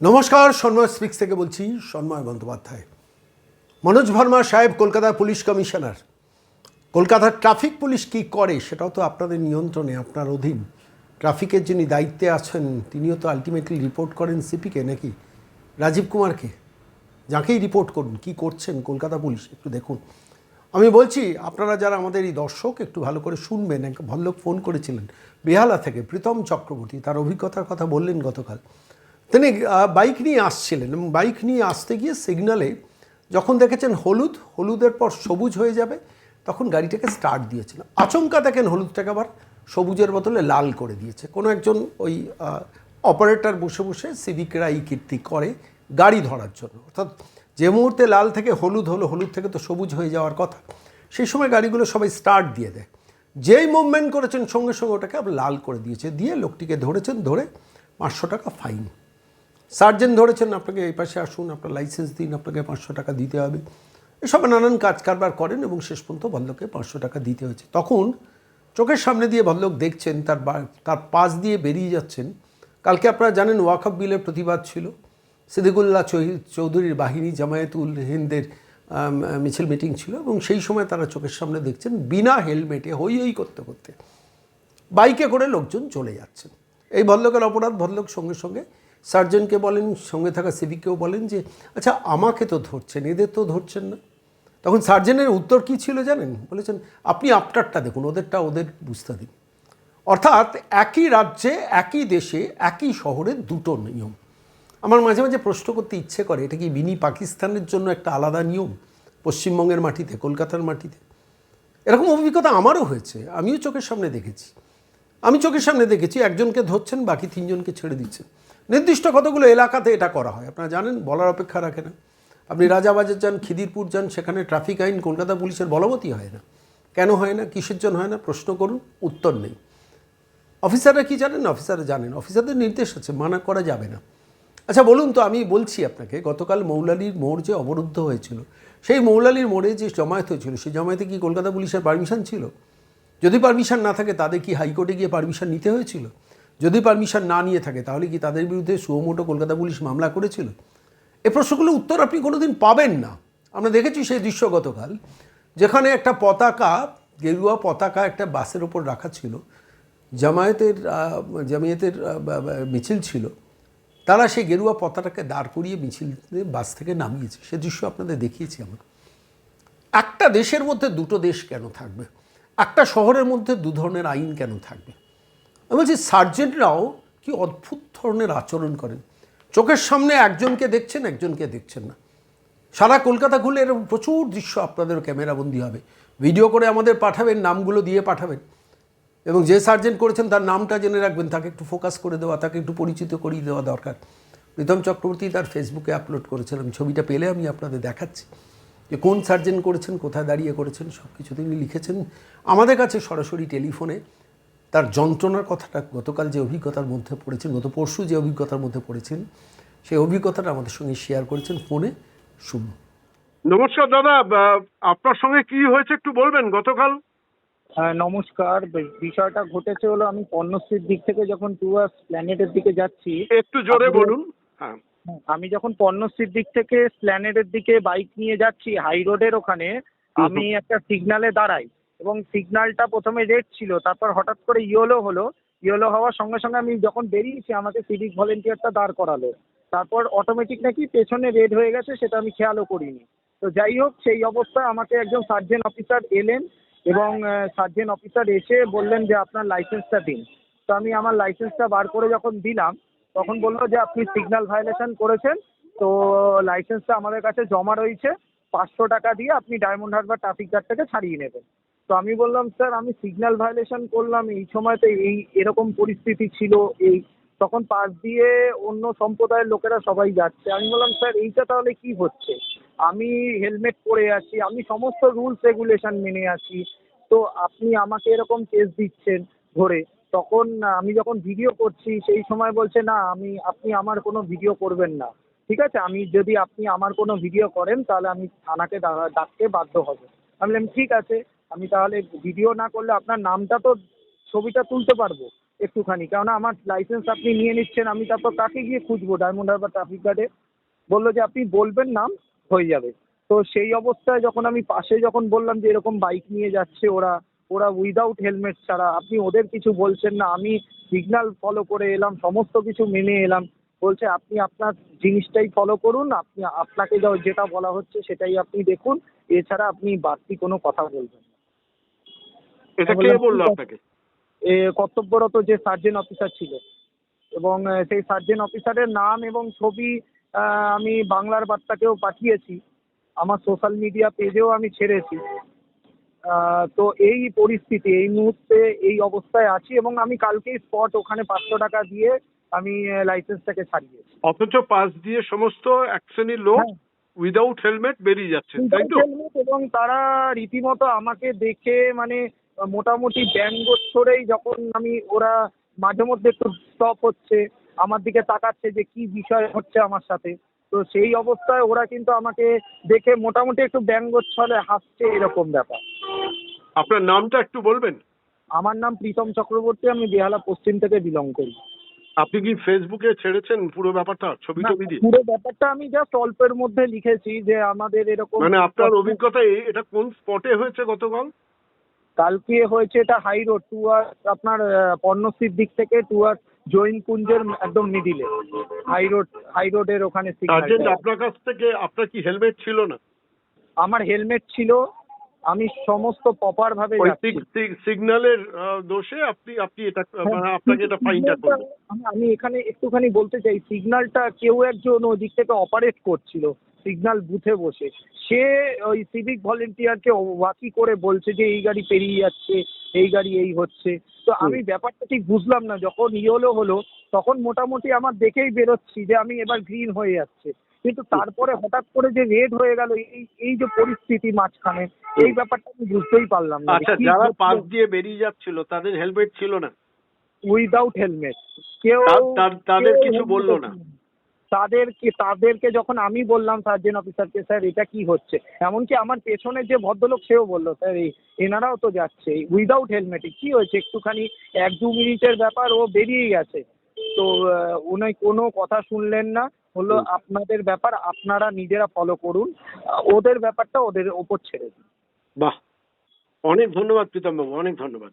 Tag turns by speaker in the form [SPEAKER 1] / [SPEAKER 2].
[SPEAKER 1] নমস্কার, সন্ময় স্পিক্স থেকে বলছি সন্ময় বন্দ্যোপাধ্যায়। মনোজ ভার্মা সাহেব, কলকাতার পুলিশ কমিশনার। কলকাতার ট্রাফিক পুলিশ কি করে সেটাও তো আপনাদের নিয়ন্ত্রণে, আপনার অধীন। ট্রাফিকের যিনি দায়িত্বে আছেন, তিনিও তো আলটিমেটলি রিপোর্ট করেন সিপিকে নাকি? রাজীব কুমারকে। যাকেই রিপোর্ট করুন, কি করছেন কলকাতা পুলিশ, একটু দেখুন। আমি বলছি, আপনারা যারা আমাদের এই দর্শক, একটু ভালো করে শুনবেন এক ভদ্রলোক ফোন করেছিলেন, বেহালা থেকে প্রীতম চক্রবর্তী, তার অভিজ্ঞতার কথা বললেন গতকাল। তিনি বাইক নিয়ে আসছিলেন। এবং বাইক নিয়ে আসতে গিয়ে সিগনালে যখন দেখেছেন হলুদ, হলুদের পর সবুজ হয়ে যাবে, তখন গাড়িটাকে স্টার্ট দিয়েছিল। আচমকা দেখেন হলুদটাকে আবার সবুজের বদলে লাল করে দিয়েছে। কোনো একজন ওই অপারেটর বসে বসে সিভিকরা এই কীর্তি করে গাড়ি ধরার জন্য। অর্থাৎ যে মুহূর্তে লাল থেকে হলুদ হলো, হলুদ থেকে তো সবুজ হয়ে যাওয়ার কথা, সেই সময় গাড়িগুলো সবাই স্টার্ট দিয়ে দেয়। যেই মুভমেন্ট করেছেন সঙ্গে সঙ্গে ওটাকে আবার লাল করে দিয়েছে। দিয়ে লোকটিকে ধরেছেন, ধরে পাঁচশো টাকা ফাইন সার্জেন্ট ধরেছেন, আপনাকে এই পাশে আসুন, আপনার লাইসেন্স দিন, আপনাকে পাঁচশো টাকা দিতে হবে। এসব নানান কাজ কারবার করেন এবং শেষ পর্যন্ত ভদ্রলোককে পাঁচশো টাকা দিতে হয়েছে। তখন চোখের সামনে দিয়ে ভদ্রলোক দেখছেন, তার তার পাশ দিয়ে বেরিয়ে যাচ্ছেন। কালকে আপনারা জানেন ওয়াকআপ বিলের প্রতিবাদ ছিল। সিদ্দিকুল্লাহ চৌধুরীর বাহিনী, জামায়াতুল হিন্দের মিছিল মিটিং ছিল এবং সেই সময় তারা চোখের সামনে দেখছেন, বিনা হেলমেটে হই হই করতে করতে বাইকে করে লোকজন চলে যাচ্ছেন। এই ভদ্রলোকের অপরাধ, ভদ্রলোক সঙ্গে সঙ্গে সার্জনকে বলেন, সঙ্গে থাকা সিভিককেও বলেন যে আচ্ছা আমাকে তো ধরছেন, এদের তো ধরছেন না। তখন সার্জেনের উত্তর কী ছিল জানেন? বলেছেন, আপনি আপনারটা দেখুন, ওদেরটা ওদের বুঝতে দিন। অর্থাৎ একই রাজ্যে, একই দেশে, একই শহরে দুটো নিয়ম। আমার মাঝে মাঝে প্রশ্ন করতে ইচ্ছে করে, এটা কি মিনি পাকিস্তানের জন্য একটা আলাদা নিয়ম, পশ্চিমবঙ্গের মাটিতে, কলকাতার মাটিতে? এরকম অভিজ্ঞতা আমারও হয়েছে, আমিও চোখের সামনে দেখেছি। আমি চোখের সামনে দেখেছি, একজনকে ধরছেন, বাকি তিনজনকে ছেড়ে দিচ্ছেন। নির্দিষ্ট কতগুলো এলাকাতে এটা করা হয়। আপনারা জানেন, বলার অপেক্ষা রাখে না। আপনি রাজাবাজার যান, খিদিরপুর যান, সেখানে ট্রাফিক আইন, কলকাতা পুলিশের বলবতই হয় না। কেন হয় না? কিসের জন্য হয় না? প্রশ্ন করুন, উত্তর নেই। অফিসাররা কি জানেন? অফিসাররা জানেন। অফিসারদের নির্দেশ আছে মানা করা যাবে না। আচ্ছা বলুন তো, আমি বলছি আপনাকে, গতকাল মৌলালির মোড় যে অবরুদ্ধ হয়েছিল, সেই মৌলালির মোড়ে যে জমায়েত হয়েছিল, সেই জমায়েতে কি কলকাতা পুলিশের পারমিশন ছিল? যদি পারমিশন না থাকে, তাদের কি হাইকোর্টে গিয়ে পারমিশন নিতে হয়েছিল? যদি পারমিশন না নিয়ে থাকে, তাহলে কি তাদের বিরুদ্ধে সুমোটো কলকাতা পুলিশ মামলা করেছিল? এ প্রশ্নগুলো উত্তর আপনি কোনোদিন পাবেন না। আমরা দেখেছি সেই দৃশ্য গতকাল, যেখানে একটা পতাকা, গেরুয়া পতাকা একটা বাসের ওপর রাখা ছিল। জামায়াতের জামায়াতের মিছিল ছিল। তারা সেই গেরুয়া পতাকাকে দাঁড় করিয়ে মিছিল বাস থেকে নামিয়েছে। সে দৃশ্য আপনাদের দেখিয়েছি আমরা। একটা দেশের মধ্যে দুটো দেশ কেন থাকবে? একটা শহরের মধ্যে দু ধরনের আইন কেন থাকবে? আমি বলছি, সার্জেন্টরাও কি অদ্ভুত ধরনের আচরণ করেন? চোখের সামনে একজনকে দেখছেন একজনকে দেখছেন না। সারা কলকাতা ঘুরলে এরকম প্রচুর দৃশ্য আপনাদের ক্যামেরাবন্দি হবে। ভিডিও করে আমাদের পাঠাবেন, নামগুলো দিয়ে পাঠাবেন। এবং যে সার্জেন্ট করেছেন, তার নামটা জেনে রাখবেন, তাকে একটু ফোকাস করে দেওয়া, তাকে একটু পরিচিত করিয়ে দেওয়া দরকার। প্রীতম চক্রবর্তী তার ফেসবুকে আপলোড করেছেন। আমি ছবিটা পেলে আমি আপনাদের দেখাচ্ছি। যে কোন সার্জেন্ট করেছেন, কোথায় দাঁড়িয়ে করেছেন সব কিছু তিনি লিখেছেন। আমাদের কাছে সরাসরি টেলিফোনে তার যন্ত্রণার কথাটা গতকাল যে অভিজ্ঞতার মধ্যে পড়েছেন গত পরশু যে অভিজ্ঞতার মধ্যে পড়েছেন সেই অভিজ্ঞতাটা আমাদের সঙ্গে শেয়ার করেছেন। ফোনে শুনুন
[SPEAKER 2] নমস্কার দাদা আপনার সঙ্গে কি হয়েছে একটু বলবেন? গতকাল?
[SPEAKER 3] হ্যাঁ নমস্কার। বিষয়টা ঘটেছে হলো আমি পর্ণশ্রীর দিক থেকে যখন টুয়ার্স প্ল্যানেটের দিকে যাচ্ছি
[SPEAKER 2] একটু জোরে বলুন। হ্যাঁ।
[SPEAKER 3] আমি যখন পর্ণশ্রীর দিক থেকে প্ল্যানেটের দিকে বাইক নিয়ে যাচ্ছি হাই রোডের ওখানে আমি একটা সিগনালে দাঁড়াই। এবং সিগন্যালটা প্রথমে রেড ছিল, তারপর হঠাৎ করে ইয়েলো হলো। ইয়েলো হওয়ার সঙ্গে সঙ্গে আমি যখন বেরিয়েছি, আমাকে সিভিক ভলেন্টিয়ারটা দাঁড় করালো। তারপর অটোমেটিক নাকি পেছনে রেড হয়ে গেছে, সেটা আমি খেয়ালও করিনি। তো যাই হোক, সেই অবস্থায় আমাকে একজন সার্জেন্ট অফিসার এলেন এবং সার্জেন্ট অফিসার এসে বললেন যে, আপনার লাইসেন্সটা দিন। তো আমি আমার লাইসেন্সটা বার করে যখন দিলাম, তখন বলল যে, আপনি সিগন্যাল ভায়োলেশন করেছেন, তো লাইসেন্সটা আমাদের কাছে জমা রয়েছে। পাঁচশো টাকা দিয়ে আপনি ডায়মন্ড হারবার ট্রাফিক গার্ড থেকে ছাড়িয়ে নেবেন। তো আমি বললাম, স্যার, আমি সিগন্যাল ভায়োলেশন করলাম। এই সময়তে এই এরকম পরিস্থিতি ছিল। এই তখন পাশ দিয়ে অন্য সম্প্রদায়ের লোকেরা সবাই যাচ্ছে। আমি বললাম, স্যার, এইটা তাহলে কি হচ্ছে? আমি হেলমেট পরে আছি, আমি সমস্ত রুলস রেগুলেশন মেনে আছি। তো আপনি আমাকে এরকম কেস দিচ্ছেন ধরে। তখন আমি যখন ভিডিও করছি, সেই সময় বলছে, না, আমি, আপনি আমার কোনো ভিডিও করবেন না। ঠিক আছে? আমি যদি আপনি আমার কোনো ভিডিও করেন, তাহলে আমি থানাকে ডাকতে বাধ্য হব। আমি বললাম, ঠিক আছে। আমি তাহলে ভিডিও না করলে আপনার নামটা তো ছবিটা তুলতে পারব একটুখানি। কেননা আমার লাইসেন্স আপনি নিয়ে নিচ্ছেন, আমি তারপর কাকে গিয়ে খুঁজবো? ডায়মন্ড হারবার ট্রাফিক গার্ডে বলল যে, আপনি বলবেন নাম, হয়ে যাবে। তো সেই অবস্থায় যখন আমি পাশে যখন বললাম যে, এরকম বাইক নিয়ে যাচ্ছে ওরা ওরা উইদাউট হেলমেট ছাড়া, আপনি ওদের কিছু বলছেন না, আমি সিগন্যাল ফলো করে এলাম, সমস্ত কিছু মেনে এলাম। বলছে, আপনি আপনার জিনিসটাই ফলো করুন, আপনি, আপনাকে যেটা বলা হচ্ছে সেটাই আপনি দেখুন। এছাড়া আপনি বাড়তি কোনো কথা বলবেন না।
[SPEAKER 2] এটা কে বলল আপনাকে?
[SPEAKER 3] এ কর্তব্যরত যে সার্জেন্ট অফিসার ছিল। এবং সেই সার্জেন্ট অফিসারের নাম এবং ছবি আমি বাংলার বার্তাকেও পাঠিয়েছি। আমার সোশ্যাল মিডিয়া পেজেও আমি ছেড়েছি। তো এই পরিস্থিতি এই মুহূর্তে এই অবস্থায় আছি এবং আমি কালকেই স্পট ওখানে পাঁচশো টাকা দিয়ে আমি লাইসেন্সটাকে ছাড়িয়েছি।
[SPEAKER 2] অথচ পাশ দিয়ে সমস্ত এক শ্রেণির লোক
[SPEAKER 3] হ্যাঁ।
[SPEAKER 2] উইদাউট হেলমেট বেরিয়ে যাচ্ছেন তাই তো?
[SPEAKER 3] এবং তারা রীতিমতো আমাকে দেখে মানে মোটামুটি ব্যঙ্গোচ্ছরেই যখন আমি ওরা মাঝে মধ্যে একটু স্টপ হচ্ছে আমার দিকে তাকাচ্ছে যে কি বিষয় হচ্ছে আমার সাথে। তো সেই অবস্থায় ওরা কিন্তু আমাকে দেখে মোটামুটি একটু ব্যঙ্গোচ্ছলে হাসছে এরকম ব্যাপার।
[SPEAKER 2] আপনার নামটা একটু বলবেন?
[SPEAKER 3] আমার নাম প্রীতম চক্রবর্তী আমি বেহালা পশ্চিম থেকে বিলং করি।
[SPEAKER 2] আপনি কি ফেসবুকে ছেড়েছেন পুরো ব্যাপারটা ছবি টবি দিয়ে?
[SPEAKER 3] পুরো ব্যাপারটা আমি জাস্ট অল্পের মধ্যে লিখেছি যে আমাদের এরকম
[SPEAKER 2] মানে আপনার অভিজ্ঞতা এটা কোন স্পটে হয়েছে গতকাল?
[SPEAKER 3] কালকে হয়েছে এটা হাই রোড টুয়ার আপনার পর্ণশ্রীর দিক থেকে টুয়ার জৈন কুঞ্জের একদম মিডিলে হাই রোড হাই রোডের ওখানে
[SPEAKER 2] আপনার কাছ থেকে আপনার কি হেলমেট ছিল না?
[SPEAKER 3] আমার হেলমেট ছিল আমি সমস্ত প্রপার ভাবে
[SPEAKER 2] ওই সিগন্যালের দোষে আপনি আপনি এটা মানে আপনাকে এটা ফাইনটা করবেন
[SPEAKER 3] আমি- এখানে একটুখানি বলতে চাই সিগন্যালটা কেউ একজন ওদিক থেকে অপারেট করছিল। সিগন্যাল বুথে বসে। সে ওই সিভিক ভলেন্টিয়ারকে ওয়াকি করে বলছে যে এই গাড়ি পেরিয়ে যাচ্ছে এই গাড়ি এই হচ্ছে। তো আমি ব্যাপারটা ঠিক বুঝলাম না। যখন ইয়েলো হলো তখন মোটামুটি আমার দেখেই বেরোচ্ছি যে আমি এবার গ্রিন হয়ে যাচ্ছে। কিন্তু তারপরে হঠাৎ করে যে রেড হয়ে গেল এই এই যে পরিস্থিতি মাঝখানে এই ব্যাপারটা আমি বুঝতেই পারলাম না
[SPEAKER 2] আচ্ছা যারা পাশ দিয়ে বেরিয়ে যাচ্ছিল তাদের হেলমেট ছিল না?
[SPEAKER 3] উইদাউট হেলমেট কেউ
[SPEAKER 2] তাদের কিছু বলল না?
[SPEAKER 3] তাদেরকে তাদেরকে যখন আমি বললাম সার্জেন্ট অফিসারকে স্যার এটা কি হচ্ছে? এমনকি আমার পেছনে যে ভদ্রলোক সেও বলল স্যার এই এনারাও তো যাচ্ছে উইদাউট হেলমেটে কি হয়েছে? একটুখানি এক দু মিনিটের ব্যাপার ও বেরিয়ে গেছে। তো উনি কোনো কথা শুনলেন না হলো আপনাদের ব্যাপার আপনারা নিজেরা ফলো করুন ওদের ব্যাপারটা ওদের ওপর ছেড়ে দিন।
[SPEAKER 2] বাহ! অনেক ধন্যবাদ প্রীতম বাবু অনেক ধন্যবাদ।